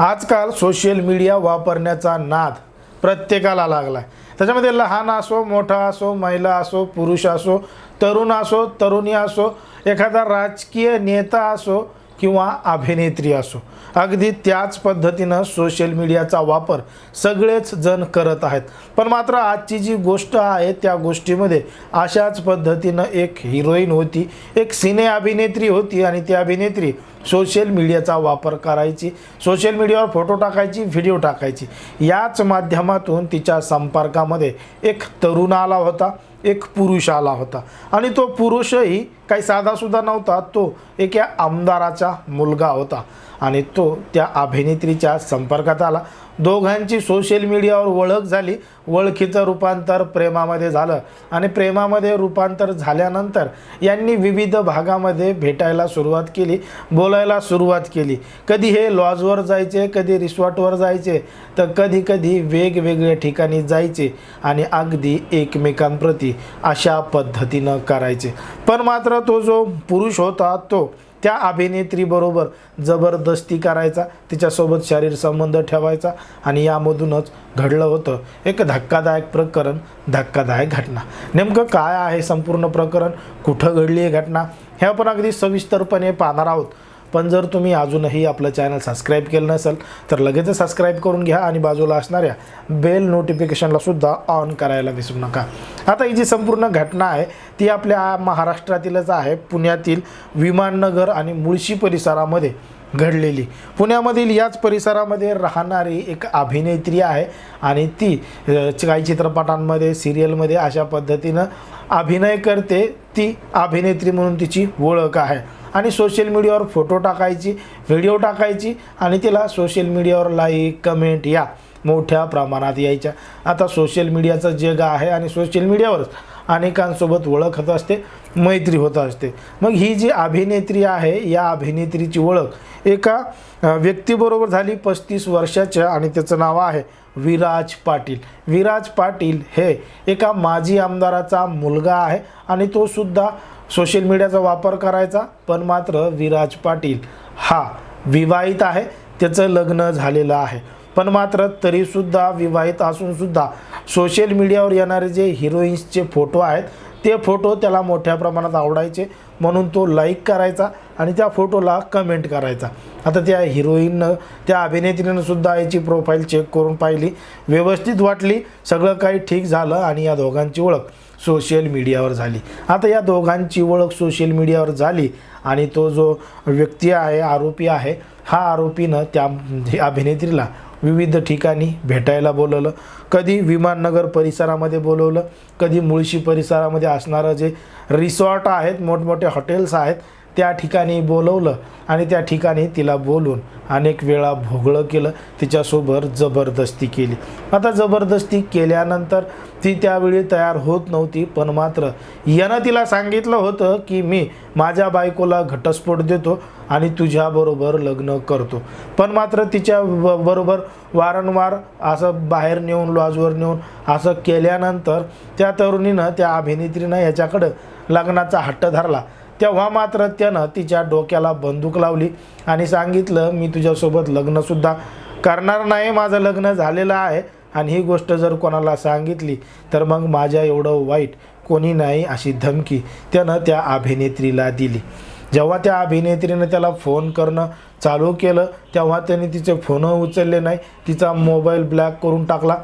आजकाल social media वापरण्याचा नाद प्रत्येकाला लागला आहे त्याच्यामध्ये लहान असो मोठा असो महिला असो पुरुष असो तरुण असो तरुणी असो एखादा राजकीय नेता असो किंवा अभिनेत्री असो अगदी त्याच पद्धतीनं सोशल मीडियाचा वापर सगळेच जण करत आहेत. पण मात्र आजची जी गोष्ट आहे त्या गोष्टीमध्ये अशाच पद्धतीनं एक हिरोईन होती एक सिने अभिनेत्री होती आणि ती अभिनेत्री सोशल मीडियाचा वापर करायची सोशल मीडियावर फोटो टाकायची व्हिडिओ टाकायची. याच माध्यमातून तिच्या संपर्कामध्ये एक तरुण आला होता एक पुरुष आला होता. आणि तो पुरुषही काही साधासुद्धा नव्हता तो एका आमदाराचा मुलगा होता. आणि तो त्या अभिनेत्रीच्या संपर्कात आला. दोघांची सोशल मीडियावर ओळख झाली ओळखीचं रूपांतर प्रेमामध्ये झालं. आणि प्रेमामध्ये रूपांतर झाल्यानंतर यांनी विविध भागामध्ये भेटायला सुरुवात केली बोलायला सुरुवात केली. कधी हे लॉजवर जायचे कधी रिसॉर्टवर जायचे तर कधी कधी वेगवेगळ्या ठिकाणी जायचे आणि अगदी एकमेकांप्रती अशा पद्धतीनं करायचे. पण मात्र तो जो पुरुष होता तो त्या अभिनेत्रीबरोबर जबरदस्ती करायचा तिच्यासोबत शरीर संबंध ठेवायचा आणि यामधूनच घडलं होतं. एक धक्कादायक प्रकरण धक्कादायक घटना. नेमकं काय आहे संपूर्ण प्रकरण? कुठं घडली आहे घटना? हे आपण अगदी सविस्तरपणे पाहणार आहोत. पण जर तुम्ही अजूनही आपलं चॅनल सबस्क्राईब केलं नसेल तर लगेच सबस्क्राईब करून घ्या आणि बाजूला असणाऱ्या बेल नोटिफिकेशनला सुद्धा ऑन करायला विसरू नका. आता ही जी संपूर्ण घटना आहे ती आपल्या महाराष्ट्रातीलच आहे. पुण्यातील विमाननगर आणि मुळशी परिसरामध्ये घडलेली. पुण्यामधील याच परिसरामध्ये राहणारी एक अभिनेत्री आहे आणि ती काही चित्रपटांमध्ये सिरियलमध्ये अशा पद्धतीनं अभिनय करते. ती अभिनेत्री म्हणून तिची ओळख आहे. आणि सोशल मीडियावर फोटो टाकायची व्हिडिओ टाकायची आणि तिला सोशल मीडियावर लाईक कमेंट या मोठ्या प्रमाणात यायच्या. आता सोशल मीडियाचं जग आहे आणि सोशल मीडियावरच अनेकांसोबत ओळख होत असते मैत्री होत असते. मग ही जी अभिनेत्री आहे या अभिनेत्रीची ओळख एका व्यक्तीबरोबर झाली पस्तीस वर्षाच्या आणि त्याचं नाव आहे विराज पाटील. विराज पाटील हे एका माजी आमदाराचा मुलगा आहे आणि तो सुद्धा सोशल मीडियाचा वापर करायचा पण मात्र विराज पाटील हा विवाहित आहे. त्याचं लग्न झालेलं आहे. पण मात्र तरीसुद्धा विवाहित असूनसुद्धा सोशल मीडियावर येणारे जे हिरोईन्सचे फोटो आहेत ते फोटो त्याला मोठ्या प्रमाणात आवडायचे. म्हणून तो लाईक करायचा आणि त्या फोटोला कमेंट करायचा. आता त्या हिरोईननं त्या अभिनेत्रीनं सुद्धा याची प्रोफाईल चेक करून पाहिली. व्यवस्थित वाटली. सगळं काही ठीक झालं आणि या दोघांची ओळख सोशल मीडियावर झाली. आता या दोघांची ओळख सोशल मीडियावर झाली आणि तो जो व्यक्ती आहे आरोपी आहे हा आरोपीनं त्या अभिनेत्रीला विविध ठिकाणी भेटायला बोलवलं. कधी विमाननगर परिसरामध्ये बोलवलं. कधी मुळशी परिसरामध्ये असणारं जे रिसॉर्ट आहेत मोठमोठे हॉटेल्स आहेत त्या ठिकाणी बोलवलं आणि त्या ठिकाणी तिला बोलून अनेक वेळा भोगळं केलं. तिच्यासोबत जबरदस्ती केली. आता जबरदस्ती केल्यानंतर ती त्यावेळी तयार होत नव्हती पण मात्र यानं तिला सांगितलं होतं की मी माझ्या बायकोला घटस्फोट देतो आणि तुझ्याबरोबर लग्न करतो. पण मात्र तिच्या ब- बरोबर वारंवार असं बाहेर नेऊन लॉजवर नेऊन असं केल्यानंतर त्या तरुणीनं त्या अभिनेत्रीनं याच्याकडं लग्नाचा हट्ट धरला. तेव्हा मात्र त्यानं तिच्या डोक्याला बंदूक लावली आणि सांगितलं मी तुझ्यासोबत लग्नसुद्धा करणार नाही माझं लग्न झालेलं आहे आणि ही गोष्ट जर कोणाला सांगितली तर मग माझ्या एवढं वाईट कोणी नाही अशी धमकी त्यानं त्या अभिनेत्रीला दिली. जेव्हा त्या अभिनेत्रीनं त्याला फोन करणं चालू केलं तेव्हा त्याने तिचे फोन उचलले नाही तिचा मोबाईल ब्लॅक करून टाकला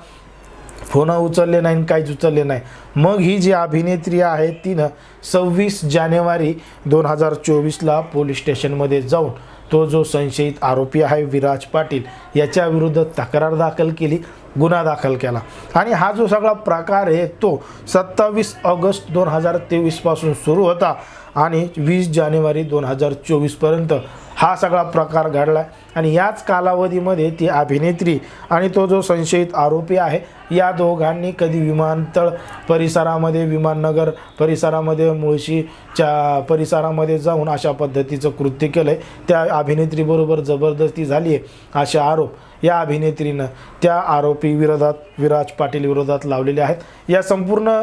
फोन उचलले नाही आणि काहीच उचलले नाही. मग ही जी अभिनेत्री आहे तिनं सव्वीस जानेवारी दोन हजार चोवीसला पोलीस स्टेशनमध्ये जाऊन तो जो संशयित आरोपी आहे विराज पाटील याच्या विरुद्ध तक्रार दाखल केली गुन्हा दाखल केला. आणि हा जो सगळा प्रकार आहे तो सत्तावीस ऑगस्ट दोन हजार तेवीसपासून सुरू होता आणि वीस जानेवारी दोन हजार चोवीसपर्यंत हा सगळा प्रकार घडला आणि याच कालावधीमध्ये ती अभिनेत्री आणि तो जो संशयित आरोपी आहे या दोघांनी कधी विमानतळ परिसरामध्ये विमाननगर परिसरामध्ये मुळशीच्या परिसरामध्ये जाऊन अशा पद्धतीचं कृत्य केलं आहे त्या अभिनेत्रीबरोबर जबरदस्ती झाली आहे असे आरोप या अभिनेत्रीनं त्या आरोपी विरोधात विराज पाटील विरोधात लावलेले आहेत. या संपूर्ण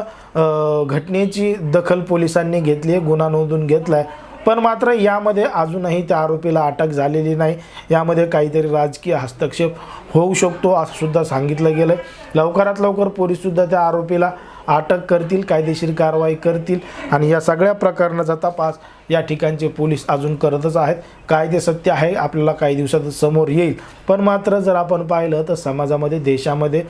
घटनेची दखल पोलिसांनी घेतली आहे गुन्हा नोंदून घेतला आहे पण मात्र यामध्ये अजूनही त्या आरोपीला अटक झालेली नाही. यामध्ये काहीतरी राजकीय हस्तक्षेप होऊ शकतो असं सुद्धा सांगितलं गेलं लवकरात लवकर पोलीससुद्धा त्या आरोपीला अटक करतील कायदेशीर कारवाई करतील आणि या सगळ्या प्रकरणाचा तपास या ठिकाणचे पोलीस अजून करतच आहेत. कायदे सत्य आहे आपल्याला काही दिवसात समोर येईल. पण मात्र जर आपण पाहिलं तर समाजामध्ये देशामध्ये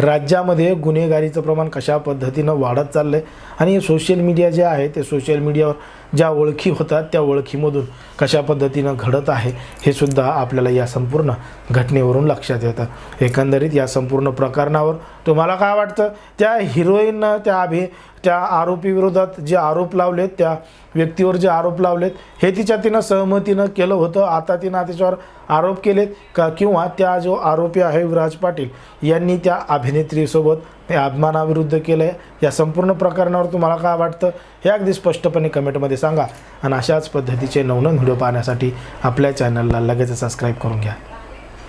राज्यामध्ये गुन्हेगारीचं प्रमाण कशा पद्धतीनं वाढत चाललं आहे आणि सोशल मीडिया जे आहे ते सोशल मीडियावर ज्या ओळखी होतात त्या ओळखीमधून कशा पद्धतीनं घडत आहे हे सुद्धा आपल्याला या संपूर्ण घटनेवरून लक्षात येतं. एकंदरीत या संपूर्ण प्रकरणावर तुम्हाला काय वाटतं? त्या हिरोईननं त्या अभि त्या आरोपीविरोधात जे आरोप लावलेत त्या व्यक्तीवर जे आरोप लावलेत हे तिच्या तिनं सहमतीनं केलं होतं. आता तिनं तिच्यावर आरोप केलेत का? किंवा त्या जो आरोपी आहे विराज पाटील यांनी त्या अभिनेत्रीसोबत हे अभिमानाविरुद्ध केलं आहे या संपूर्ण प्रकरणावर तुम्हाला काय वाटतं? हे अगदी स्पष्टपणे कमेंटमध्ये सांगा. आणि अशाच पद्धतीचे नवनवीन व्हिडिओ पाहण्यासाठी आपल्या चॅनलला लगेच सबस्क्राईब करून घ्या.